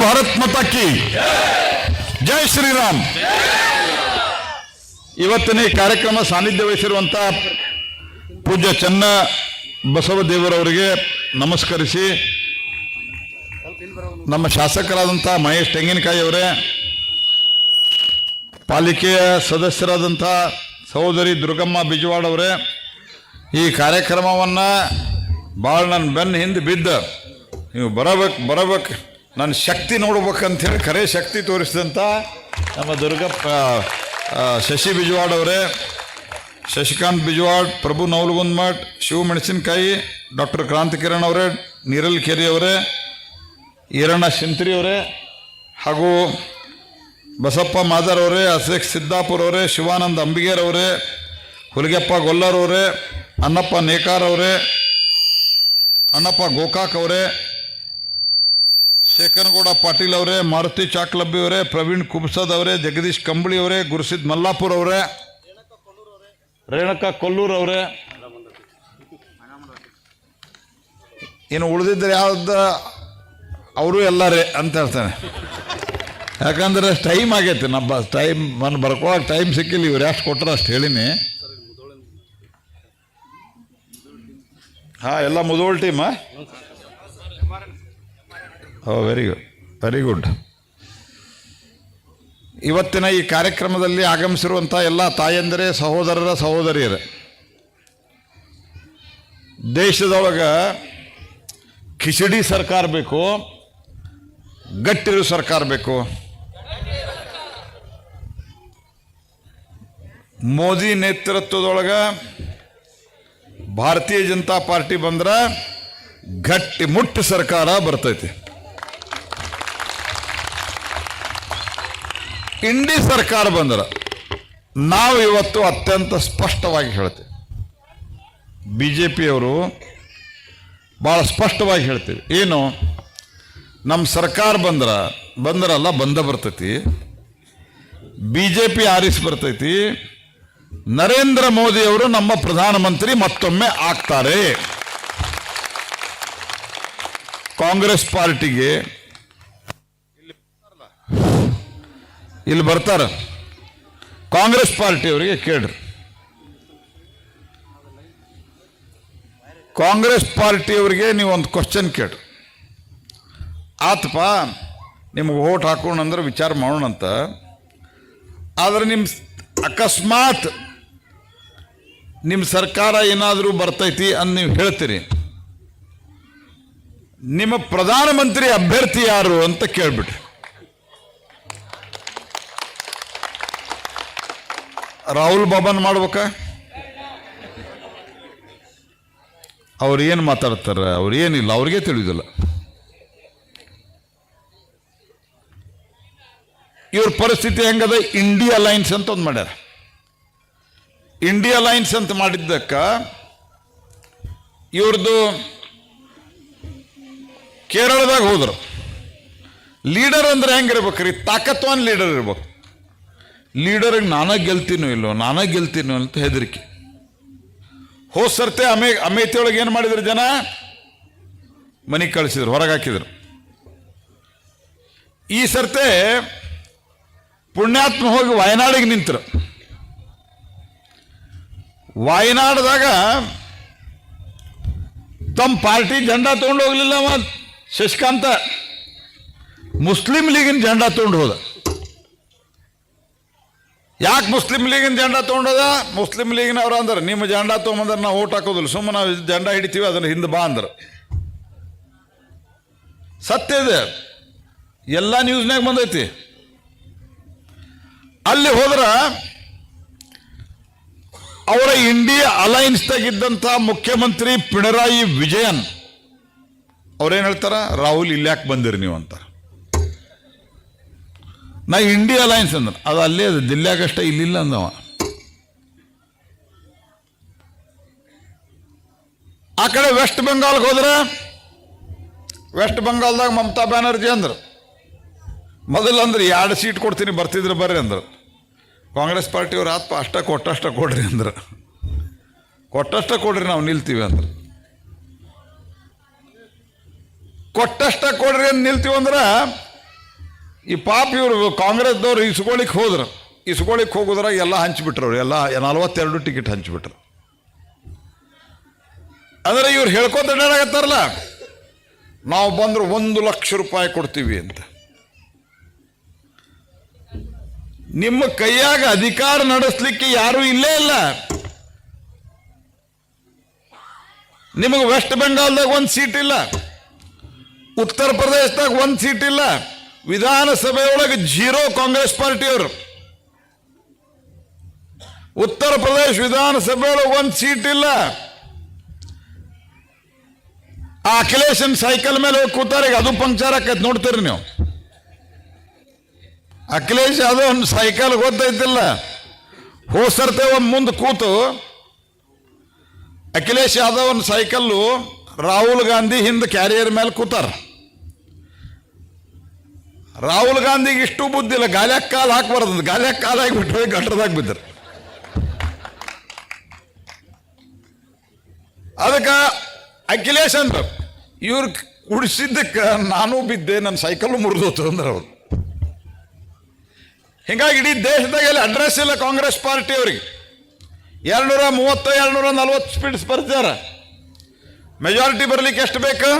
ಭಾರತ್ ಮತಾಕಿ ಜೈ ಶ್ರೀರಾಮ್. ಇವತ್ತಿನ ಈ ಕಾರ್ಯಕ್ರಮ ಸಾನ್ನಿಧ್ಯ ವಹಿಸಿರುವಂತ ಪೂಜ್ಯ ಚನ್ನ ಬಸವದೇವರವರಿಗೆ ನಮಸ್ಕರಿಸಿ. ನಮ್ಮ ಶಾಸಕರಾದಂಥ ಮಹೇಶ್ ತೆಂಗಿನಕಾಯಿ ಅವರೇ, ಪಾಲಿಕೆಯ ಸದಸ್ಯರಾದಂಥ ಸಹೋದರಿ ದುರ್ಗಮ್ಮ ಬಿಜವಾಡ್ ಅವರೇ, ಈ ಕಾರ್ಯಕ್ರಮವನ್ನು ಭಾಳ ನನ್ನ ಬೆನ್ನ ಹಿಂದೆ ಬಿದ್ದ. ನೀವು ಬರಬೇಕು ಬರಬೇಕು. ನನ್ನ ಶಕ್ತಿ ನೋಡ್ಬೇಕಂಥೇಳಿ ಖರೆ ಶಕ್ತಿ ತೋರಿಸಿದಂಥ ನಮ್ಮ ದುರ್ಗಪ್ಪ ಶಶಿ ಬಿಜವಾಡ್ ಅವರೇ, ಶಶಿಕಾಂತ್ ಬಿಜವಾಡ್, ಪ್ರಭು ನವಲಗುಂದ್ಮಠ್ ಶಿವ ಮೆಣಸಿನಕಾಯಿ, ಡಾಕ್ಟರ್ ಕ್ರಾಂತಿಕಿರಣ್ ಅವರೇ, ನೀರಲ್ ಕೆರಿ ಅವರೇ, ಈರಣ್ಣ ಶಿಂತ್ರಿ ಅವರೇ, ಹಾಗೂ ಬಸಪ್ಪ ಮಾದರ್ ಅವರೇ ಅಶೇಕ್ ಸಿದ್ದಾಪುರ್ ಅವರೇ, ಶಿವಾನಂದ ಅಂಬಿಗೇರ್ ಅವರೇ, ಹುಲಿಗೆಪ್ಪ ಗೊಲ್ಲರ್ ಅವರೇ, ಅನ್ನಪ್ಪ ನೇಕಾರ್ ಅವರೇ ಅಣ್ಣಪ್ಪ ಗೋಕಾಕ್ ಅವರೇ ಶೇಖರಗೌಡ ಪಾಟೀಲ್ ಅವರೇ, ಮಾರುತಿ ಚಾಕ್ಲಬ್ಬಿ ಅವರೇ, ಪ್ರವೀಣ್ ಕುಬ್ಸದ್ ಅವರೇ, ಜಗದೀಶ್ ಕಂಬಳಿ ಅವರೇ ಗುರುಸಿದ್ ಮಲ್ಲಾಪುರ್ ಅವರೇ, ರೇಣುಕಾ ಕೊಲ್ಲೂರ್ ಅವರೇ. ಇನ್ನು ಉಳಿದಿದ್ರೆ ಯಾವ್ದು? ಅವರು ಎಲ್ಲರೇ ಅಂತ ಹೇಳ್ತಾನೆ. ಯಾಕಂದ್ರೆ ಟೈಮ್ ಆಗೈತೆ ನಮ್ಮ ಟೈಮ್ ನಾನು ಬರ್ಕೊಳಕ್ಕೆ ಟೈಮ್ ಸಿಕ್ಕಿಲ್ಲ, ಇವ್ರು ಎಷ್ಟು ಕೊಟ್ಟರು ಅಷ್ಟು ಹೇಳಿನಿ. ಹಾಂ, ಎಲ್ಲ ಮುದೋಳ್ ಟೀಮ oh very good very good ಇವತ್ತಿನ ಈ ಕಾರ್ಯಕ್ರಮದಲ್ಲಿ ಆಗಮಿಸಿರುವಂಥ ಎಲ್ಲ ತಾಯಂದಿರೇ, ಸಹೋದರರ, ಸಹೋದರಿಯರೇ, ದೇಶದೊಳಗೆ ಕಿಚಡಿ ಸರ್ಕಾರ ಬೇಕು, ಗಟ್ಟಿರು ಸರ್ಕಾರ ಬೇಕು. ಮೋದಿ ನೇತೃತ್ವದೊಳಗೆ ಭಾರತೀಯ ಜನತಾ ಪಾರ್ಟಿ ಬಂದ್ರೆ ಗಟ್ಟಿ ಮುಟ್ಟಿ ಸರ್ಕಾರ ಬರ್ತೈತಿ. ಇಂಡಿ ಸರ್ಕಾರ ಬಂದ್ರೆ ನಾವು ಇವತ್ತು ಅತ್ಯಂತ ಸ್ಪಷ್ಟವಾಗಿ ಹೇಳ್ತೇವೆ. ಬಿ ಜೆ ಪಿಯವರು ಭಾಳ ಸ್ಪಷ್ಟವಾಗಿ ಹೇಳ್ತೀವಿ. ಏನು? ನಮ್ಮ ಸರ್ಕಾರ ಬಂದ್ರೆ, ಬಂದರಲ್ಲ, ಬಂದ ಬರ್ತೈತಿ. ಬಿ ಜೆ ಪಿ ಆರಿಸಿ ಬರ್ತೈತಿ. ನರೇಂದ್ರ ಮೋದಿಯವರು ನಮ್ಮ ಪ್ರಧಾನಮಂತ್ರಿ ಮತ್ತೊಮ್ಮೆ ಆಗ್ತಾರೆ. ಕಾಂಗ್ರೆಸ್ ಪಾರ್ಟಿಗೆ ಇಲ್ಲಿ ಬರ್ತಾರ. ಕಾಂಗ್ರೆಸ್ ಪಾರ್ಟಿಯವರಿಗೆ ಕೇಳ್ರಿ. ಕಾಂಗ್ರೆಸ್ ಪಾರ್ಟಿಯವರಿಗೆ ನೀವು ಒಂದು ಕ್ವಶನ್ ಕೇಳ್ರಿ. ಆತಪ್ಪ, ನಿಮ್ಗೆ ಓಟ್ ಹಾಕೋಣ ಅಂದ್ರೆ ವಿಚಾರ ಮಾಡೋಣಂತ ಆದ್ರೆ ನಿಮ್ಮ ಅಕಸ್ಮಾತ್ ನಿಮ್ಮ ಸರ್ಕಾರ ಏನಾದರೂ ಬರ್ತೈತಿ ಅಂತ ನೀವು ಹೇಳ್ತೀರಿ. ನಿಮ್ಮ ಪ್ರಧಾನಮಂತ್ರಿ ಅಭ್ಯರ್ಥಿ ಯಾರು ಅಂತ ಕೇಳ್ಬಿಟ್ರಿ. ರಾಹುಲ್ ಬಾಬನ್ ಮಾಡ್ಬೇಕ? ಅವ್ರು ಏನು ಮಾತಾಡ್ತಾರೆ? ಅವ್ರು ಏನಿಲ್ಲ ಅವ್ರಿಗೆ ತಿಳಿಯೋದಿಲ್ಲ ಇವ್ರ ಪರಿಸ್ಥಿತಿ ಹೆಂಗದ? ಇಂಡಿಯಾ ಲೈನ್ಸ್ ಅಂತ ಒಂದು ಮಾಡ್ಯಾರ. ಇಂಡಿಯಾ ಲೈನ್ಸ್ ಅಂತ ಮಾಡಿದ್ದಕ್ಕ ಇವ್ರದ್ದು ಕೇರಳದಾಗ ಹೋದ್ರು. ಲೀಡರ್ ಅಂದ್ರೆ ಹೆಂಗಿರ್ಬೇಕ್ರಿ? ತಾಕತ್ವಾನ್ ಲೀಡರ್ ಇರ್ಬೇಕು. ಲೀಡರ್ಗೆ ನಾನೇ ಗೆಲ್ತೀನೋ ಇಲ್ಲೋ, ನಾನೇ ಗೆಲ್ತೀನೋ ಅಂತ ಹೆದರಿಕೆ. ಹೋದ ಸರ್ತೆ, ಅಮೇ, ಅಮೇಥಿ ಒಳಗ ಏನು ಮಾಡಿದ್ರು ಜನ? ಮನೆಗೆ ಕಳಿಸಿದ್ರು, ಹೊರಗೆ ಹಾಕಿದ್ರು. ಈ ಸರ್ತೆ ಪುಣ್ಯಾತ್ಮ ಹೋಗಿ ವಾಯನಾಡಿಗೆ ನಿಂತರು. ವಾಯನಾಡ್ದಾಗ ತಮ್ಮ ಪಾರ್ಟಿ ಜೆಂಡಾ ತೊಗೊಂಡು ಹೋಗ್ಲಿಲ್ಲ ಅವ ಶಶಿಕಾಂತ. ಮುಸ್ಲಿಂ ಲೀಗಿನ ಜೆಂಡಾ ತೊಗೊಂಡು ಹೋದ. ಯಾಕೆ ಮುಸ್ಲಿಂ ಲೀಗಿನ ಜೆಂಡಾ ತೊಗೊಂಡದ? ಮುಸ್ಲಿಂ ಲೀಗಿನವ್ರು ಅಂದ್ರೆ, ನಿಮ್ಮ ಜಂಡ ತೊಗೊಂಬಂದ್ರೆ ನಾವು ಓಟ್ ಹಾಕೋದಿಲ್ಲ ಸುಮ್ಮನೆ ನಾವು ಜೆಂಡಾ ಹಿಡಿತೀವಿ, ಅದನ್ನ ಹಿಂದೆ ಬಾ ಅಂದ್ರೆ. ಸತ್ಯ ಇದೆ. ಎಲ್ಲ ನ್ಯೂಸ್ನಾಗ ಬಂದೈತಿ. ಅಲ್ಲಿ ಹೋದ್ರ, ಅವರ ಇಂಡಿಯಾ ಅಲೈನ್ಸ್ದಾಗಿದ್ದಂಥ ಮುಖ್ಯಮಂತ್ರಿ ಪಿಣರಾಯಿ ವಿಜಯನ್, ಅವ್ರೇನು ಹೇಳ್ತಾರ? ರಾಹುಲ್ ಇಲ್ಲಿ ಯಾಕೆ ಬಂದಿರಿ ನೀವು ಅಂತಾರೆ. ನಾ ಇಂಡಿಯಾ ಅಲೈನ್ಸ್ ಅಂದ್ರೆ. ಅದು ಅಲ್ಲೇ ಅದು ದಿಲ್ಲ್ಯಾಗಷ್ಟೇ ಇಲ್ಲಿಲ್ಲ ಅಂದವ. ಆ ಕಡೆ ವೆಸ್ಟ್ ಬೆಂಗಾಲ್ಗೆ ಹೋದ್ರೆ? ವೆಸ್ಟ್ ಬೆಂಗಾಲ್ದಾಗ ಮಮತಾ ಬ್ಯಾನರ್ಜಿ ಅಂದರು. ಮೊದಲು ಅಂದ್ರೆ, ಎರಡು ಸೀಟ್ ಕೊಡ್ತೀನಿ, ಬರ್ತಿದ್ರು ಬರ್ರಿ ಅಂದರು. ಕಾಂಗ್ರೆಸ್ ಪಾರ್ಟಿಯವ್ರು, ಆತ್ಮ, ಅಷ್ಟ ಕೊಟ್ಟಷ್ಟ ಕೊಡ್ರಿ ಅಂದ್ರೆ. ಕೊಟ್ಟಷ್ಟ ಕೊಡ್ರಿ ನಾವು ನಿಲ್ತೀವಿ ಅಂದ್ರೆ. ಕೊಟ್ಟಷ್ಟ ಕೊಡ್ರಿ ಅಂತ ನಿಲ್ತೀವಿ ಅಂದ್ರೆ ಈ ಪಾಪ ಇವರು ಕಾಂಗ್ರೆಸ್ದವ್ರು ಇಸ್ಕೊಳಿಕ್ ಹೋದ್ರು. ಇಸ್ಕೊಳಿಕ್ ಹೋಗೋದ್ರಾಗ ಎಲ್ಲ ಹಂಚಿಬಿಟ್ರು ಎಲ್ಲ ನಲವತ್ತೆರಡು ಟಿಕೆಟ್ ಹಂಚಿಬಿಟ್ರು. ಅಂದರೆ ಇವ್ರು ಹೇಳ್ಕೊತ ಅಡ್ಡಾಡಕತ್ತಾರಲ್ಲ ನಾವು ಬಂದ್ರೆ ಒಂದು ಲಕ್ಷ ರೂಪಾಯಿ ಕೊಡ್ತೀವಿ ಅಂತ. ನಿಮ್ಮ ಕೈಯಾಗ ಅಧಿಕಾರ ನಡೆಸಲಿಕ್ಕೆ ಯಾರೂ ಇಲ್ಲೇ ಇಲ್ಲ. ನಿಮಗೆ ವೆಸ್ಟ್ ಬೆಂಗಾಲ್ದಾಗ ಒಂದು ಸೀಟ್ ಇಲ್ಲ. ಉತ್ತರ ಪ್ರದೇಶದಾಗ ಒಂದು ಸೀಟ್ ಇಲ್ಲ. ವಿಧಾನಸಭೆ ಒಳಗೆ ಜೀರೋ ಕಾಂಗ್ರೆಸ್ ಪಾರ್ಟಿಯವರು. ಉತ್ತರ ಪ್ರದೇಶ ವಿಧಾನಸಭೆಯೊಳಗೆ ಒಂದು ಸೀಟ್ ಇಲ್ಲ. ಆ ಅಖಿಲೇಶನ್ ಸೈಕಲ್ ಮೇಲೆ ಹೋಗಿ ಕೂತಾರೆ ಅದು ಪಂಕ್ಚರ್ ಆಕೈತೆ, ನೋಡ್ತೀರಿ ನೀವು. ಅಖಿಲೇಶ್ ಅದು ಒಂದು ಸೈಕಲ್ ಗೊತ್ತೈತಿಲ್ಲ ಒಂದು ಮುಂದೆ ಕೂತು, ಅಖಿಲೇಶ್ ಯಾದವ್ ಒಂದು ಸೈಕಲ್ಲು ರಾಹುಲ್ ಗಾಂಧಿ ಹಿಂದೆ ಕ್ಯಾರಿಯರ್ ಮೇಲೆ ಕೂತಾರ. ರಾಹುಲ್ ಗಾಂಧಿಗೆ ಇಷ್ಟು ಬುದ್ಧಿ ಇಲ್ಲ. ಗಾಲ್ಯಾಕ್ ಕಾಲು ಹಾಕ್ಬಾರ್ದು ಗಾಲ್ಯಾಕ್ ಕಾಲು ಹಾಕಿಬಿಟ್ಟು ಹೋಗಿ ಗಟ್ರದಾಗ ಬಿದ್ದರು. ಅದಕ್ಕೆ ಅಖಿಲೇಶ್ ಅಂದ್ರು, ಇವ್ರು ಕುಡಿಸಿದ್ದಕ್ಕೆ ನಾನು ಬಿದ್ದೆ ನನ್ನ ಸೈಕಲ್ ಮುರಿದೋತು ಅಂದ್ರೆ ಅವರು. ಹಿಂಗಾಗಿ ಇಡೀ ದೇಶದಾಗೆಲ್ಲ ಅಡ್ರೆಸ್ ಇಲ್ಲ ಕಾಂಗ್ರೆಸ್ ಪಾರ್ಟಿ ಅವರಿಗೆ. ಎರಡ್ನೂರ ಮೂವತ್ತು, ಎರಡ್ನೂರ ನಲ್ವತ್ತು ಸ್ಪೀಡ್ಸ್ ಬರ್ತಾರ ಮೆಜಾರಿಟಿ ಬರಲಿಕ್ಕೆ ಎಷ್ಟು ಬೇಕು?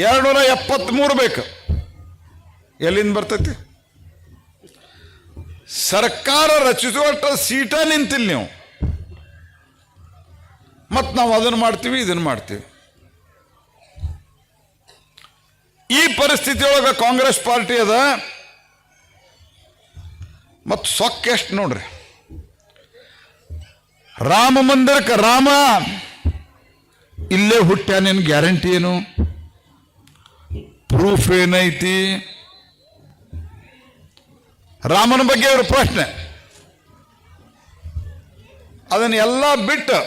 ಎರಡ್ನೂರ ಎಪ್ಪತ್ತ್ಮೂರು ಬೇಕು. ಎಲ್ಲಿಂದ ಬರ್ತೈತಿ? ಸರ್ಕಾರ ರಚಿಸುವಷ್ಟ ಸೀಟ ನಿಂತಿಲ್ಲ ನೀವು. ಮತ್ತು ನಾವು ಅದನ್ನು ಮಾಡ್ತೀವಿ ಇದನ್ನು ಮಾಡ್ತೀವಿ. ಈ ಪರಿಸ್ಥಿತಿಯೊಳಗೆ ಕಾಂಗ್ರೆಸ್ ಪಾರ್ಟಿ ಅದ. ಮತ್ತು ಸೊಕ್ಕ ಎಷ್ಟು ನೋಡ್ರಿ? ರಾಮ ಮಂದಿರಕ್ಕೆ ರಾಮ, ಇಲ್ಲೇ ಹುಟ್ಟ್ಯಾನೇನು ಗ್ಯಾರಂಟಿ ಏನು? ಪ್ರೂಫ್ ಏನೈತಿ? ರಾಮನ ಬಗ್ಗೆ ಅವ್ರ ಪ್ರಶ್ನೆ. ಅದನ್ನೆಲ್ಲ ಬಿಟ್ಟು,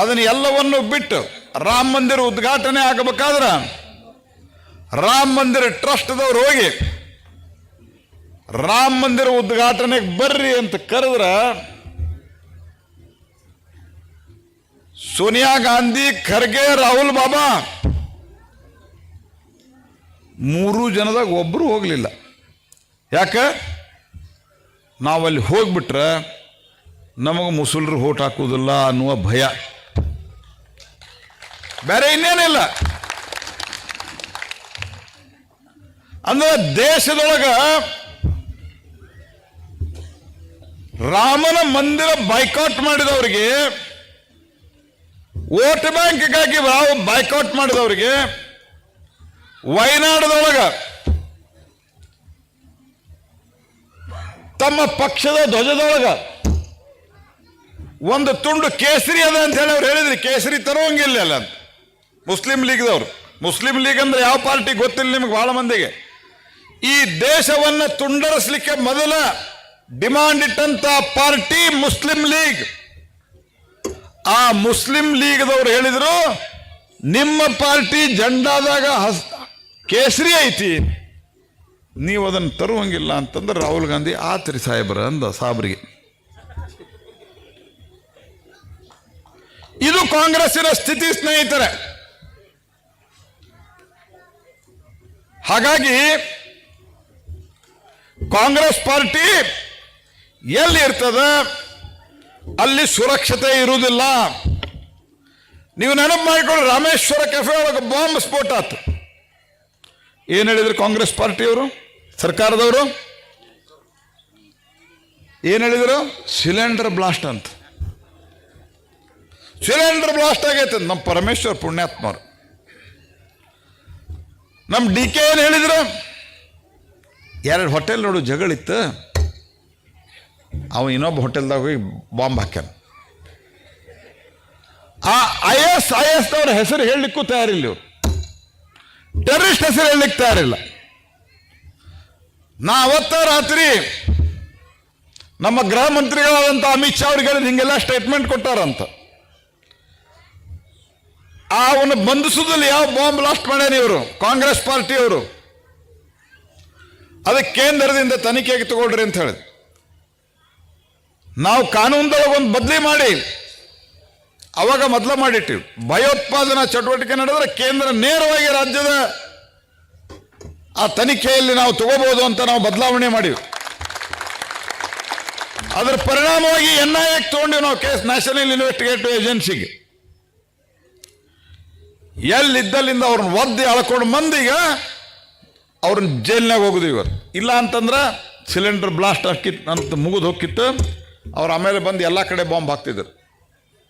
ಅದನ್ನ ಎಲ್ಲವನ್ನು ಬಿಟ್ಟು ರಾಮ ಮಂದಿರ ಉದ್ಘಾಟನೆ ಆಗಬೇಕಾದ್ರೆ ರಾಮ ಮಂದಿರ ಟ್ರಸ್ಟ್ದವ್ರು ಹೋಗಿ, ರಾಮ ಮಂದಿರ ಉದ್ಘಾಟನೆಗೆ ಬರ್ರಿ ಅಂತ ಕರೆದ್ರ ಸೋನಿಯಾ ಗಾಂಧಿ, ಖರ್ಗೆ, ರಾಹುಲ್ ಬಾಬಾ ಮೂರು ಜನದಾಗ ಒಬ್ಬರು ಹೋಗಲಿಲ್ಲ. ಯಾಕೆ? ನಾವಲ್ಲಿ ಹೋಗ್ಬಿಟ್ರೆ ನಮಗೆ ಮುಸುಲ್ರು ಹೋಟ್ ಹಾಕೋದಿಲ್ಲ ಅನ್ನುವ ಭಯ. ಬೇರೆ ಇನ್ನೇನಿಲ್ಲ. ಅಂದ್ರೆ ದೇಶದೊಳಗ ರಾಮನ ಮಂದಿರ ಬೈಕಾಟ್ ಮಾಡಿದವರಿಗೆ ವೋಟ್ ಬ್ಯಾಂಕ್ಗಾಗಿ ನಾವು ಬೈಕಾಟ್ ಮಾಡಿದವರಿಗೆ ವಯನಾಡದೊಳಗ ತಮ್ಮ ಪಕ್ಷದ ಧ್ವಜದೊಳಗ ಒಂದು ತುಂಡು ಕೇಸರಿ ಅದ ಅಂತ ಹೇಳಿ ಅವ್ರು ಹೇಳಿದ್ರಿ. ಕೇಸರಿ ತರುವಂಗಿಲ್ಲ ಅಲ್ಲ ಅಂತ. ಮುಸ್ಲಿಂ ಲೀಗ್ದವ್ರು. ಮುಸ್ಲಿಂ ಲೀಗ್ ಅಂದ್ರೆ ಯಾವ ಪಾರ್ಟಿ ಗೊತ್ತಿಲ್ಲ ನಿಮ್ಗೆ ಬಹಳ ಮಂದಿಗೆ. ಈ ದೇಶವನ್ನ ತುಂಡರಿಸಲಿಕ್ಕೆ ಮೊದಲ ಡಿಮಾಂಡ್ ಇಟ್ಟಂತ ಪಾರ್ಟಿ ಮುಸ್ಲಿಂ ಲೀಗ್. ಆ ಮುಸ್ಲಿಂ ಲೀಗ್ದವ್ರು ಹೇಳಿದ್ರು, ನಿಮ್ಮ ಪಾರ್ಟಿ ಜಂಡಾದಾಗ ಕೇಸರಿ ಐತಿ. ನೀವು ಅದನ್ನು ತರುವಂಗಿಲ್ಲ ಅಂತಂದ್ರೆ ರಾಹುಲ್ ಗಾಂಧಿ ಆತ್ರಿ ಸಾಹೇಬ್ರ ಅಂದ ಸಾಬ್ರಿಗೆ. ಇದು ಕಾಂಗ್ರೆಸ್ಸಿನ ಸ್ಥಿತಿ ಸ್ನೇಹಿತರೆ. ಹಾಗಾಗಿ ಕಾಂಗ್ರೆಸ್ ಪಾರ್ಟಿ ಎಲ್ಲಿ ಇರ್ತದ? ಅಲ್ಲಿ ಸುರಕ್ಷತೆ ಇರುವುದಿಲ್ಲ. ನೀವು ನೆನಪು ಮಾಡಿಕೊಂಡು ರಾಮೇಶ್ವರ ಕೆಫೆ ಒಳಗೆ ಬಾಂಬ್ ಸ್ಫೋಟ ಆತು. ಏನು ಹೇಳಿದ್ರು ಕಾಂಗ್ರೆಸ್ ಪಾರ್ಟಿಯವರು? ಸರ್ಕಾರದವರು? ಏನು ಹೇಳಿದರು? ಸಿಲಿಂಡರ್ ಬ್ಲಾಸ್ಟ್ ಅಂತ. ಸಿಲಿಂಡರ್ ಬ್ಲಾಸ್ಟ್ ಆಗೈತೆ ನಮ್ಮ ಪರಮೇಶ್ವರ್ ಪುಣ್ಯಾತ್ಮರು. ನಮ್ಮ ಡಿ ಕೆ ಏನು ಹೇಳಿದ್ರು? ಎರಡು ಹೋಟೆಲ್ ನೋಡು ಜಗಳಿತ್ತು ಅವ ಇನ್ನೊಬ್ಬ ಹೋಟೆಲ್ದಾಗ ಹೋಗಿ ಬಾಂಬ್ ಹಾಕ್ಯಾನ. ಆ ಐ ಎಸ್ ಐ ಎಸ್ ಅವ್ರ ಹೆಸರು ಹೇಳಲಿಕ್ಕೂ ತಯಾರಿಲ್ಲ ಇವರು. ಟೆರರಿಸ್ಟ್ ಹೆಸರು ಹೇಳಲಿಕ್ಕೆ ತಯಾರಿಲ್ಲ ನಾ ಅವತ್ತ ರಾತ್ರಿ ನಮ್ಮ ಗೃಹ ಮಂತ್ರಿಗಳಾದಂಥ ಅಮಿತ್ ಶಾ ಅವ್ರಿಗೆ ಹಿಂಗೆಲ್ಲ ಸ್ಟೇಟ್ಮೆಂಟ್ ಕೊಟ್ಟಾರಂತ. ಆ ಅವನು ಬಂಧಿಸುದಲ್ಲಿ ಯಾವ ಬಾಂಬ್ ಬ್ಲಾಸ್ಟ್ ಮಾಡ್ಯಾನ ಇವರು? ಕಾಂಗ್ರೆಸ್ ಪಾರ್ಟಿಯವರು ಅದಕ್ಕೆ ಕೇಂದ್ರದಿಂದ ತನಿಖೆಗೆ ತಗೊಳ್ರಿ ಅಂತ ಹೇಳಿದ್ ನಾವು ಕಾನೂನದೊಳಗೆ ಒಂದು ಬದಲಿ ಮಾಡಿ ಅವಾಗ ಮೊದಲ ಮಾಡಿಟ್ಟಿವಿ. ಭಯೋತ್ಪಾದನಾ ಚಟುವಟಿಕೆ ನಡೆದ್ರೆ ಕೇಂದ್ರ ನೇರವಾಗಿ ರಾಜ್ಯದ ಆ ತನಿಖೆಯಲ್ಲಿ ನಾವು ತಗೋಬಹುದು ಅಂತ ನಾವು ಬದಲಾವಣೆ ಮಾಡಿವಿ. ಅದರ ಪರಿಣಾಮವಾಗಿ ಎನ್ ಐ ಎಕ್ ತಗೊಂಡಿವಿ ನಾವು ಕೇಸ್, ನ್ಯಾಷನಲ್ ಇನ್ವೆಸ್ಟಿಗೇಟಿವ್ ಏಜೆನ್ಸಿಗೆ. ಎಲ್ಲಿದ್ದಲ್ಲಿಂದ ಅವ್ರನ್ನ ಒದ್ದಿ ಅಳ್ಕೊಂಡು ಮಂದಿಗ ಅವ್ರನ್ನ ಜೈಲ್ನಾಗ ಹೋಗುದು ಇವತ್ತು. ಇಲ್ಲ ಅಂತಂದ್ರೆ ಸಿಲಿಂಡರ್ ಬ್ಲಾಸ್ಟ್ ಹಾಕಿತ್ತು ಅಂತ ಮುಗಿದು ಹೋಗಿತ್ತು ಅವ್ರು ಆಮೇಲೆ ಬಂದು ಎಲ್ಲ ಕಡೆ ಬಾಂಬ್ ಹಾಕ್ತಿದ್ರು.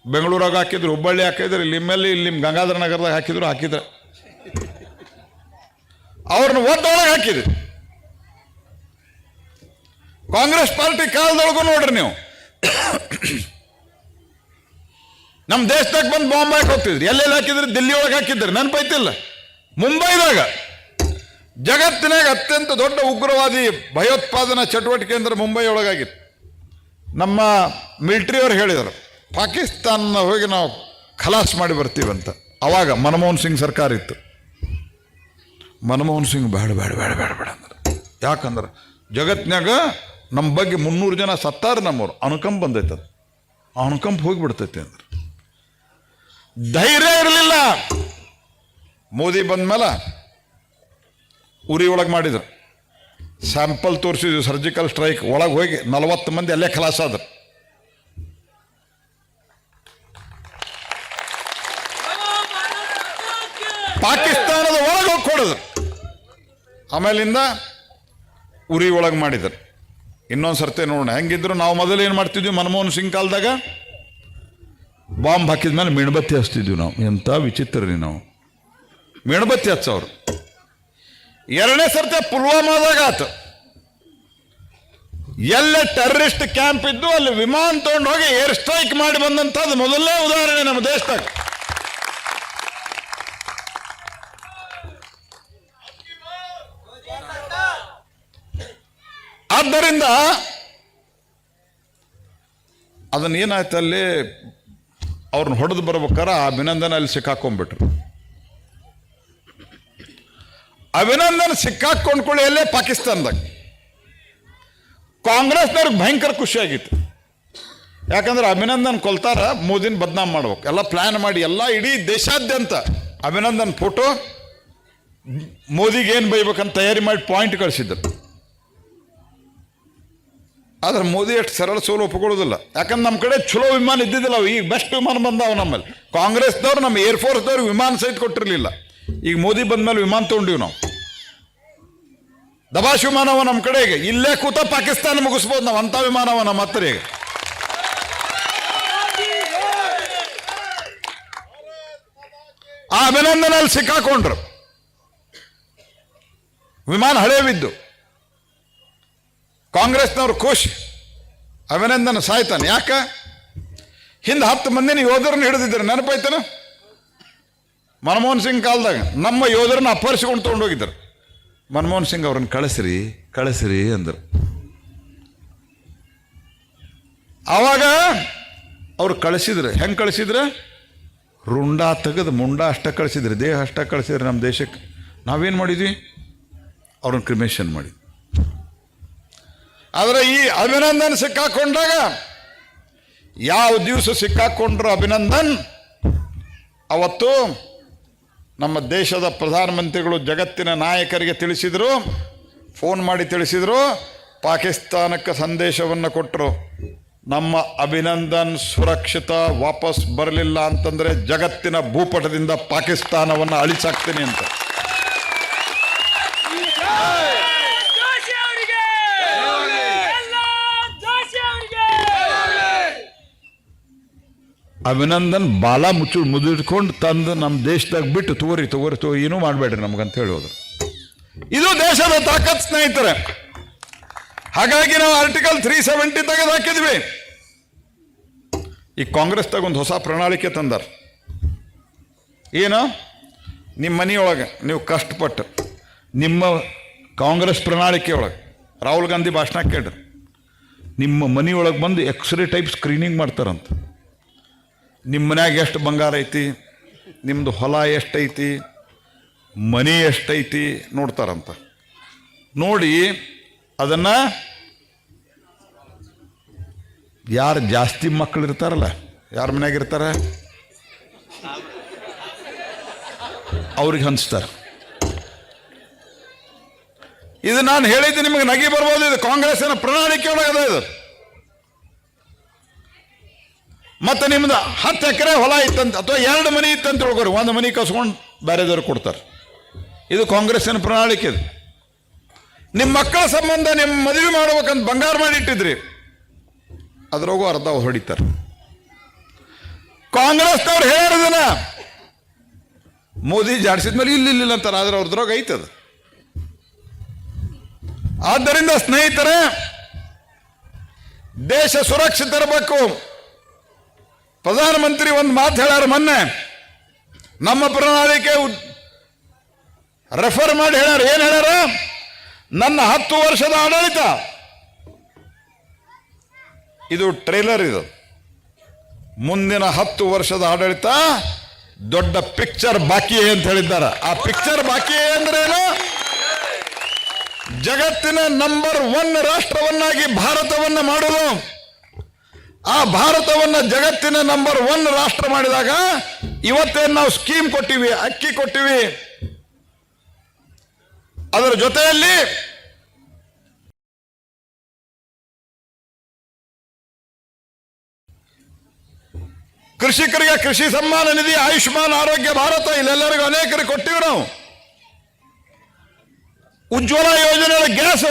ಬೆಂಗಳೂರಾಗ ಹಾಕಿದ್ರು, ಹುಬ್ಬಳ್ಳಿ ಹಾಕಿದ್ರು, ಇಲ್ಲಿ ನಿಮ್ಮಲ್ಲಿ ನಿಮ್ಮ ಗಂಗಾಧರ ನಗರದಾಗ ಹಾಕಿದ್ರು ಹಾಕಿದ್ರು. ಅವ್ರನ್ನ ಒದ್ದೊಳಗೆ ಹಾಕಿದ್ರು. ಕಾಂಗ್ರೆಸ್ ಪಾರ್ಟಿ ಕಾಲದೊಳಗೂ ನೋಡ್ರಿ ನೀವು. ನಮ್ಮ ದೇಶದಾಗ ಬಂದು ಬಾಂಬ್ ಹಾಕಿ ಹೋಗ್ತಿದ್ರಿ. ಎಲ್ಲೆಲ್ಲಿ ಹಾಕಿದ್ರಿ? ದಿಲ್ಲಿ ಒಳಗೆ ಹಾಕಿದ್ರಿ. ನೆನಪೈತಿಲ್ಲ. ಮುಂಬೈದಾಗ. ಜಗತ್ತಿನಾಗ ಅತ್ಯಂತ ದೊಡ್ಡ ಉಗ್ರವಾದಿ ಭಯೋತ್ಪಾದನಾ ಚಟುವಟಿಕೆ ಅಂದ್ರೆ ಮುಂಬೈ ಒಳಗಾಗಿತ್ತು ನಮ್ಮ ಮಿಲಿಟ್ರಿಯವ್ರು ಹೇಳಿದರು. ಪಾಕಿಸ್ತಾನ ಹೋಗಿ ನಾವು ಖಲಾಸ್ ಮಾಡಿ ಬರ್ತೀವಂತ ಅವಾಗ ಮನಮೋಹನ್ ಸಿಂಗ್ ಸರ್ಕಾರ ಇತ್ತು. ಮನಮೋಹನ್ ಸಿಂಗ್ ಬೇಡ ಬೇಡ ಬೇಡ ಬೇಡ ಬೇಡ ಅಂದ್ರೆ. ಯಾಕಂದ್ರೆ ಜಗತ್ನಾಗ ನಮ್ಮ ಬಗ್ಗೆ ಮುನ್ನೂರು ಜನ ಸತ್ತಾರ ನಮ್ಮವ್ರು. ಅನುಕಂಪ ಬಂದೈತೆ ಅದು. ಅನುಕಂಪ ಹೋಗಿಬಿಡ್ತೈತೆ ಅಂದ್ರೆ. ಧೈರ್ಯ ಇರಲಿಲ್ಲ. ಮೋದಿ ಬಂದ್ಮೇಲೆ ಉರಿ ಒಳಗೆ ಮಾಡಿದ್ರು. ಸ್ಯಾಂಪಲ್ ತೋರಿಸಿದ್ವಿ, ಸರ್ಜಿಕಲ್ ಸ್ಟ್ರೈಕ್. ಒಳಗೆ ಹೋಗಿ ನಲವತ್ತು ಮಂದಿ ಅಲ್ಲೇ ಖಲಾಸ್ ಪಾಕಿಸ್ತಾನದ ಒಳಗೆ ಕೊಡಿದ್ರು ಆಮೇಲಿಂದ ಉರಿ ಒಳಗೆ ಮಾಡಿದ್ರು. ಇನ್ನೊಂದು ಸರ್ತಿ ನೋಡೋಣ. ಹೆಂಗಿದ್ರು ನಾವು ಮೊದಲು ಏನು ಮಾಡ್ತಿದ್ವಿ? ಮನಮೋಹನ್ ಸಿಂಗ್ ಕಾಲದಾಗ ಬಾಂಬ್ ಹಾಕಿದ ಮೇಲೆ ಮೀಣಬತ್ತಿ ಹಚ್ತಿದ್ವಿ ನಾವು. ಎಂಥ ವಿಚಿತ್ರ ರೀ ನಾವು. ಮೀಣಬತ್ತಿ ಹಚ್ಚವ್ರು. ಎರಡನೇ ಸರ್ತಿ ಪುಲ್ವಾಮಾದಾಗ ಆತು. ಎಲ್ಲ ಟೆರರಿಸ್ಟ್ ಕ್ಯಾಂಪ್ ಇದ್ದು ಅಲ್ಲಿ ವಿಮಾನ ತಗೊಂಡು ಹೋಗಿ ಏರ್ ಸ್ಟ್ರೈಕ್ ಮಾಡಿ ಬಂದಂಥದ್ದು ಮೊದಲನೇ ಉದಾಹರಣೆ ನಮ್ಮ ದೇಶದಾಗ. ಆದ್ದರಿಂದ ಅದನ್ನ ಏನಾಯ್ತು ಅಲ್ಲಿ ಅವ್ರನ್ನ ಹೊಡೆದು ಬರ್ಬೇಕಾರೆ ಆ ಅಭಿನಂದನ ಅಲ್ಲಿ ಸಿಕ್ಕಾಕೊಂಡ್ಬಿಟ್ರು. ಅಭಿನಂದನ್ ಸಿಕ್ಕಾಕೊಂಡ್ಕೊಳ್ಳಿ ಅಲ್ಲೇ ಪಾಕಿಸ್ತಾನದಾಗ. ಕಾಂಗ್ರೆಸ್ನವ್ರಿಗೆ ಭಯಂಕರ ಖುಷಿಯಾಗಿತ್ತು. ಯಾಕಂದ್ರೆ ಅಭಿನಂದನ್ ಕೊಲ್ತಾರ, ಮೋದಿನ ಬದನಾಮ್ ಮಾಡ್ಬೇಕು. ಎಲ್ಲ ಪ್ಲಾನ್ ಮಾಡಿ, ಎಲ್ಲ ಇಡೀ ದೇಶಾದ್ಯಂತ ಅಭಿನಂದನ್ ಫೋಟೋ ಮೋದಿಗೆ ಏನು ಬೈಬೇಕಂತ ತಯಾರಿ ಮಾಡಿ ಪಾಯಿಂಟ್ ಕಳಿಸಿದ್ರು. ಆದ್ರೆ ಮೋದಿ ಅಷ್ಟು ಸರಳ ಸೋಲು ಒಪ್ಕೊಳ್ಳೋದಿಲ್ಲ. ಯಾಕಂದ್ರೆ ನಮ್ಮ ಕಡೆ ಚಲೋ ವಿಮಾನ ಇದ್ದಿದ್ದಿಲ್ಲ ಈಗ ಬೆಸ್ಟ್ ವಿಮಾನ ಬಂದಾವ ನಮ್ಮಲ್ಲಿ. ಕಾಂಗ್ರೆಸ್ದವ್ರು ನಮ್ಮ ಏರ್ಫೋರ್ಸ್ದವ್ರು ವಿಮಾನ ಸಹಿತ ಕೊಟ್ಟಿರಲಿಲ್ಲ. ಈಗ ಮೋದಿ ಬಂದ್ಮೇಲೆ ವಿಮಾನ ತೊಗೊಂಡಿವಿ ನಾವು. ದಬಾಶ್ ವಿಮಾನವ ನಮ್ಮ ಕಡೆಗೆ ಇಲ್ಲೇ ಕೂತ ಪಾಕಿಸ್ತಾನ ಮುಗಿಸ್ಬೋದು ನಾವು. ಅಂಥ ವಿಮಾನವ ನಮ್ಮ ಹತ್ರ ಈಗ. ಆ ಅಭಿನಂದನಲ್ಲಿ ಸಿಕ್ಕಾಕೊಂಡ್ರು. ವಿಮಾನ ಹಳೇವಿದ್ದು. ಕಾಂಗ್ರೆಸ್ನವ್ರು ಖುಷ್. ಅಭಿನಂದನ ಸಾಯ್ತಾನೆ. ಯಾಕ? ಹಿಂದೆ ಹತ್ತು ಮಂದಿನ ಯೋಧರನ್ನ ಹಿಡಿದಿದ್ದಾರೆ. ನೆನಪಾಯ್ತಾನ? ಮನಮೋಹನ್ ಸಿಂಗ್ ಕಾಲದಾಗ ನಮ್ಮ ಯೋಧರನ್ನ ಅಪಹರಿಸಿಕೊಂಡು ತೊಗೊಂಡೋಗಿದ್ದಾರೆ. ಮನಮೋಹನ್ ಸಿಂಗ್ ಅವ್ರನ್ನ ಕಳಿಸ್ರಿ ಕಳಿಸ್ರಿ ಅಂದರು. ಆವಾಗ ಅವ್ರು ಕಳಿಸಿದ್ರು, ಹೆಂಗೆ ಕಳಿಸಿದ್ರೆ? ರುಂಡ ತೆಗೆದು ಮುಂಡ ಅಷ್ಟ ಕಳಿಸಿದ್ರಿ, ದೇಹ ಅಷ್ಟ ಕಳಿಸಿದ್ರಿ ನಮ್ಮ ದೇಶಕ್ಕೆ. ನಾವೇನು ಮಾಡಿದ್ವಿ? ಅವ್ರನ್ನ ಕ್ರಿಮೇಷನ್ ಮಾಡಿದ್ವಿ. ಆದರೆ ಈ ಅಭಿನಂದನ್ ಸಿಕ್ಕಾಕೊಂಡಾಗ ಯಾವ ದಿವಸ ಸಿಕ್ಕಾಕೊಂಡ್ರು ಅಭಿನಂದನ್? ಅವತ್ತು ನಮ್ಮ ದೇಶದ ಪ್ರಧಾನಮಂತ್ರಿಗಳು ಜಗತ್ತಿನ ನಾಯಕರಿಗೆ ತಿಳಿಸಿದರು, ಫೋನ್ ಮಾಡಿ ತಿಳಿಸಿದರು, ಪಾಕಿಸ್ತಾನಕ್ಕೆ ಸಂದೇಶವನ್ನು ಕೊಟ್ಟರು ನಮ್ಮ ಅಭಿನಂದನ್ ಸುರಕ್ಷಿತ ವಾಪಸ್ ಬರಲಿಲ್ಲ ಅಂತಂದರೆ ಜಗತ್ತಿನ ಭೂಪಟದಿಂದ ಪಾಕಿಸ್ತಾನವನ್ನು ಅಳಿಸಾಕ್ತೀನಿ ಅಂತ. ಅಭಿನಂದನ್ ಬಾಲ ಮುಚ್ಚು ಮುದುಡ್ಕೊಂಡು ತಂದು ನಮ್ಮ ದೇಶದಾಗ ಬಿಟ್ಟು ತೋರಿ ತೋರಿ ತೋ ಏನೂ ಮಾಡಬೇಡ್ರಿ ನಮಗಂತ ಹೇಳೋದು ಇದು ದೇಶದ ತಾಕತ್ ಸ್ನೇಹಿತರೆ. ಹಾಗಾಗಿ ನಾವು ಆರ್ಟಿಕಲ್ ತ್ರೀ ಸೆವೆಂಟಿ ತೆಗೆದು ಹಾಕಿದ್ವಿ ಈ ಕಾಂಗ್ರೆಸ್ದಾಗ ಒಂದು ಹೊಸ ಪ್ರಣಾಳಿಕೆ ತಂದಾರ. ಏನು? ನಿಮ್ಮ ಮನೆಯೊಳಗೆ ನೀವು ಕಷ್ಟಪಟ್ಟು ನಿಮ್ಮ ಕಾಂಗ್ರೆಸ್ ಪ್ರಣಾಳಿಕೆಯೊಳಗೆ ರಾಹುಲ್ ಗಾಂಧಿ ಭಾಷಣ ಕೇಳ್ರಿ. ನಿಮ್ಮ ಮನೆಯೊಳಗೆ ಬಂದು ಎಕ್ಸ್ರೇ ಟೈಪ್ ಸ್ಕ್ರೀನಿಂಗ್ ಮಾಡ್ತಾರಂತ. ನಿಮ್ಮ ಮನ್ಯಾಗ ಎಷ್ಟು ಬಂಗಾರ ಐತಿ? ನಿಮ್ಮದು ಹೊಲ ಎಷ್ಟೈತಿ ಮನೆ ಎಷ್ಟೈತಿ ನೋಡ್ತಾರಂತ. ನೋಡಿ, ಅದನ್ನು ಯಾರು ಜಾಸ್ತಿ ಮಕ್ಕಳು ಇರ್ತಾರಲ್ಲ, ಯಾರ ಮನ್ಯಾಗಿರ್ತಾರ ಅವ್ರಿಗೆ ಹಂಚ್ತಾರೆ. ಇದು ನಾನು ಹೇಳಿದ್ದೆ ನಿಮಗೆ ನಗಿ ಬರ್ಬೋದು, ಇದು ಕಾಂಗ್ರೆಸ್ ಏನೋ ಪ್ರಣಾಳಿಕೆ ಒಳಗದ ಇದು. ಮತ್ತೆ ನಿಮ್ದು ಹತ್ತು ಎಕರೆ ಹೊಲ ಇತ್ತಂತ ಅಥವಾ ಎರಡು ಮನಿ ಇತ್ತಂತ ತಿಳ್ಕೊರಿ. ಒಂದು ಮನಿ ಕಸ್ಕೊಂಡು ಬೇರೆದವ್ರು ಕೊಡ್ತಾರೆ. ಇದು ಕಾಂಗ್ರೆಸ್ಸಿನ ಪ್ರಣಾಳಿಕೆ ಇದು. ನಿಮ್ಮ ಮಕ್ಕಳ ಸಂಬಂಧ ನಿಮ್ಮ ಮದುವೆ ಮಾಡ್ಬೇಕಂತ ಬಂಗಾರ ಮಾಡಿ ಇಟ್ಟಿದ್ರಿ. ಅದ್ರಾಗೂ ಅರ್ಧ ಹೊಡಿತಾರೆ. ಕಾಂಗ್ರೆಸ್ನವ್ರು ಹೇಳಿದನ ಮೋದಿ ಜಾಡಿಸಿದ್ಮೇಲೆ ಇಲ್ಲಿ, ಇಲ್ಲ ಅಂತಾರೆ. ಆದ್ರೆ ಅವ್ರದ್ರಾಗ ಐತದ. ಆದ್ದರಿಂದ ಸ್ನೇಹಿತರೆ, ದೇಶ ಸುರಕ್ಷಿತ ಇರಬೇಕು. ಪ್ರಧಾನಮಂತ್ರಿ ಒಂದು ಮಾತು ಹೇಳ್ಯಾರ ಮೊನ್ನೆ. ನಮ್ಮ ಪ್ರಣಾಳಿಕೆ ರೆಫರ್ ಮಾಡಿ ಹೇಳ್ಯಾರ ಏನು ಹೇಳಾರ? ನನ್ನ ಹತ್ತು ವರ್ಷದ ಆಡಳಿತ. ಇದು ಟ್ರೇಲರ್ ಇದು. ಮುಂದಿನ ಹತ್ತು ವರ್ಷದ ಆಡಳಿತ ದೊಡ್ಡ ಪಿಕ್ಚರ್ ಬಾಕಿ ಅಂತ ಹೇಳಿದ್ದಾರೆ. ಆ ಪಿಕ್ಚರ್ ಬಾಕಿ ಅಂದ್ರೇನು ಜಗತ್ತಿನ ನಂಬರ್ ಒನ್ ರಾಷ್ಟ್ರವನ್ನಾಗಿ ಭಾರತವನ್ನು ಮಾಡುವುದು. ಆ ಭಾರತವನ್ನ ಜಗತ್ತಿನ ನಂಬರ್ ಒನ್ ರಾಷ್ಟ್ರ ಮಾಡಿದಾಗ ಇವತ್ತೇನು ನಾವು ಸ್ಕೀಮ್ ಕೊಟ್ಟಿವಿ, ಅಕ್ಕಿ ಕೊಟ್ಟಿವಿ. ಅದರ ಜೊತೆಯಲ್ಲಿ ಕೃಷಿಕರಿಗೆ ಕೃಷಿ ಸಮ್ಮಾನ ನಿಧಿ, ಆಯುಷ್ಮಾನ್ ಆರೋಗ್ಯ ಭಾರತ, ಇಲ್ಲೆಲ್ಲರಿಗೂ ಅನೇಕರಿಗೆ ಕೊಟ್ಟಿವಿ ನಾವು. ಉಜ್ವಲ ಯೋಜನೆ ಗ್ಯಾಸ್.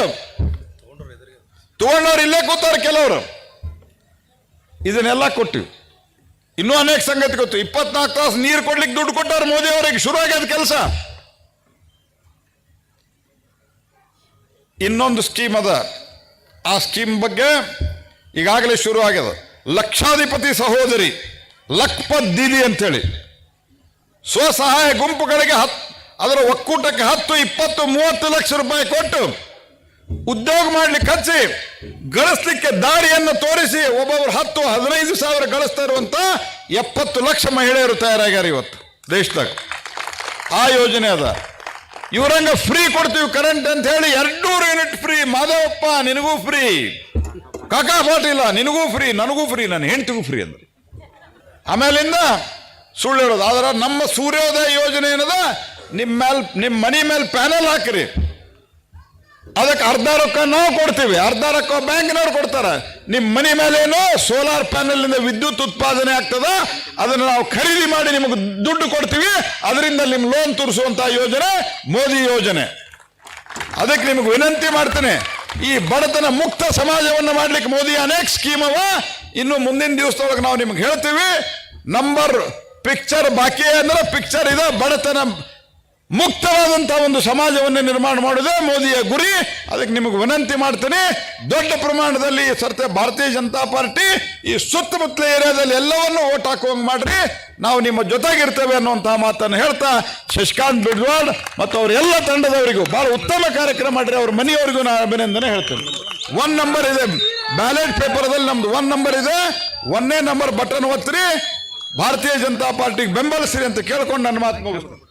ತಗೊಂಡವ್ರು ಇಲ್ಲೇ ಕೂತಾರೆ ಕೆಲವರು. ಇದನ್ನೆಲ್ಲ ಕೊಟ್ಟಿವಿ ಇನ್ನೂ ಅನೇಕ ಸಂಗತಿ ಗೊತ್ತು. ಇಪ್ಪತ್ನಾಲ್ಕು ತಾಸು ನೀರು ಕೊಡ್ಲಿಕ್ಕೆ ದುಡ್ಡು ಕೊಟ್ಟಾರ ಮೋದಿ ಅವರಿಗೆ ಶುರು ಆಗ್ಯದ ಕೆಲಸ. ಇನ್ನೊಂದು ಸ್ಕೀಮ್ ಅದ. ಆ ಸ್ಕೀಮ್ ಬಗ್ಗೆ ಈಗಾಗಲೇ ಶುರು ಆಗ್ಯದ ಲಕ್ಷಾಧಿಪತಿ ಸಹೋದರಿ ಲಕ್ಪತ್ ದೀದಿ ಅಂತೇಳಿ. ಸ್ವಸಹಾಯ ಗುಂಪುಗಳಿಗೆ ಹತ್ತು ಅದರ ಒಕ್ಕೂಟಕ್ಕೆ ಹತ್ತು, ಇಪ್ಪತ್ತು, ಮೂವತ್ತು ಲಕ್ಷ ರೂಪಾಯಿ ಕೊಟ್ಟು ಉದ್ಯೋಗ ಮಾಡ್ಲಿಕ್ಕೆ ಹಚ್ಚಿ, ಗಳಿಸ್ಲಿಕ್ಕೆ ದಾರಿಯನ್ನು ತೋರಿಸಿ ಒಬ್ಬೊಬ್ರು ಹತ್ತು, ಹದಿನೈದು ಸಾವಿರ ಗಳಿಸ್ತಾ ಇರುವಂತ ಎಪ್ಪತ್ತು ಲಕ್ಷ ಮಹಿಳೆಯರು ತಯಾರಾಗ್ಯಾರ ಇವತ್ತು ದೇಶದಾಗ. ಆ ಯೋಜನೆ ಅದ. ಇವ್ರಂಗ ಫ್ರೀ ಕೊಡ್ತೀವಿ ಕರೆಂಟ್ ಅಂತ ಹೇಳಿ ಎರಡ್ನೂರು ಯೂನಿಟ್ ಫ್ರೀ ಮಾಧವಪ್ಪ ನಿನಗೂ ಫ್ರೀ ಕಾಕಾ ಪಾಟೀಲ ನಿನಗೂ ಫ್ರೀ ನನಗೂ ಫ್ರೀ ನನ್ನ ಹೆಂಡತಿಗೂ ಫ್ರೀ ಅಂದ್ರೆ. ಆಮೇಲಿಂದ ಸುಳ್ಳು ಹೇಳೋದು. ಆದ್ರೆ ನಮ್ಮ ಸೂರ್ಯೋದಯ ಯೋಜನೆ ಏನದ? ನಿಮ್ಮ ಮೇಲೆ ನಿಮ್ಮ ಮನಿ ಮೇಲೆ ಪ್ಯಾನಲ್ ಹಾಕ್ರಿ. ಅದಕ್ಕೆ ಅರ್ಧ ರೊಕ್ಕ ನಾವು ಕೊಡ್ತೀವಿ. ಅರ್ಧ ರೊಕ್ಕ ಬ್ಯಾಂಕ್ನವ್ರು ಕೊಡ್ತಾರೆ. ನಿಮ್ಮ ಮನೆ ಮೇಲೇನು ಸೋಲಾರ್ ಪ್ಯಾನೆಲ್ ಇಂದ ವಿದ್ಯುತ್ ಉತ್ಪಾದನೆ ಆಗ್ತದ? ಅದನ್ನು ನಾವು ಖರೀದಿ ಮಾಡಿ ನಿಮಗೆ ದುಡ್ಡು ಕೊಡ್ತೀವಿ. ಅದರಿಂದ ನಿಮ್ಮ ಲೋನ್ ತೋರಿಸುವಂತ ಯೋಜನೆ, ಮೋದಿ ಯೋಜನೆ. ಅದಕ್ಕೆ ನಿಮಗೆ ವಿನಂತಿ ಮಾಡ್ತೇನೆ. ಈ ಬಡತನ ಮುಕ್ತ ಸಮಾಜವನ್ನು ಮಾಡ್ಲಿಕ್ಕೆ ಮೋದಿ ಅನೇಕ ಸ್ಕೀಮ್ ಅವ. ಇನ್ನು ಮುಂದಿನ ದಿವಸದೊಳಗೆ ನಾವು ನಿಮ್ಗೆ ಹೇಳ್ತೀವಿ. ನಂಬರ್ ಪಿಕ್ಚರ್ ಬಾಕಿ ಅಂದ್ರೆ ಪಿಕ್ಚರ್ ಇದೆ. ಬಡತನ ಮುಕ್ತವಾದಂತಹ ಒಂದು ಸಮಾಜವನ್ನು ನಿರ್ಮಾಣ ಮಾಡೋದೇ ಮೋದಿಯ ಗುರಿ. ಅದಕ್ಕೆ ನಿಮಗೆ ವಿನಂತಿ ಮಾಡ್ತೀನಿ, ದೊಡ್ಡ ಪ್ರಮಾಣದಲ್ಲಿ ಸರ್ತೆ ಭಾರತೀಯ ಜನತಾ ಪಾರ್ಟಿ ಈ ಸುತ್ತಮುತ್ತಲ ಏರಿಯಾದಲ್ಲಿ ಎಲ್ಲವನ್ನೂ ಓಟ್ ಹಾಕುವಂಗೆ ಮಾಡ್ರಿ. ನಾವು ನಿಮ್ಮ ಜೊತೆಗಿರ್ತೇವೆ ಅನ್ನುವಂಥ ಮಾತನ್ನು ಹೇಳ್ತಾ, ಶಶಿಕಾಂತ್ ಬಿಡ್ವಾಡ್ ಮತ್ತು ಅವ್ರ ಎಲ್ಲ ತಂಡದವರಿಗೂ ಬಹಳ ಉತ್ತಮ ಕಾರ್ಯಕ್ರಮ ಮಾಡ್ರಿ. ಅವ್ರ ಮನೆಯವರಿಗೂ ನಾನು ಅಭಿನಂದನೆ ಹೇಳ್ತೇನೆ. ಒನ್ ನಂಬರ್ ಇದೆ. ಬ್ಯಾಲೆಟ್ ಪೇಪರ್ದಲ್ಲಿ ನಮ್ದು ಒನ್ ನಂಬರ್ ಇದೆ. ಒಂದೇ ನಂಬರ್ ಬಟನ್ ಒತ್ತಿರಿ. ಭಾರತೀಯ ಜನತಾ ಪಾರ್ಟಿಗೆ ಬೆಂಬಲಿಸಿರಿ ಅಂತ ಕೇಳ್ಕೊಂಡು ನನ್ನ ಮಾತು ಮುಗಿಸ್ತೀನಿ.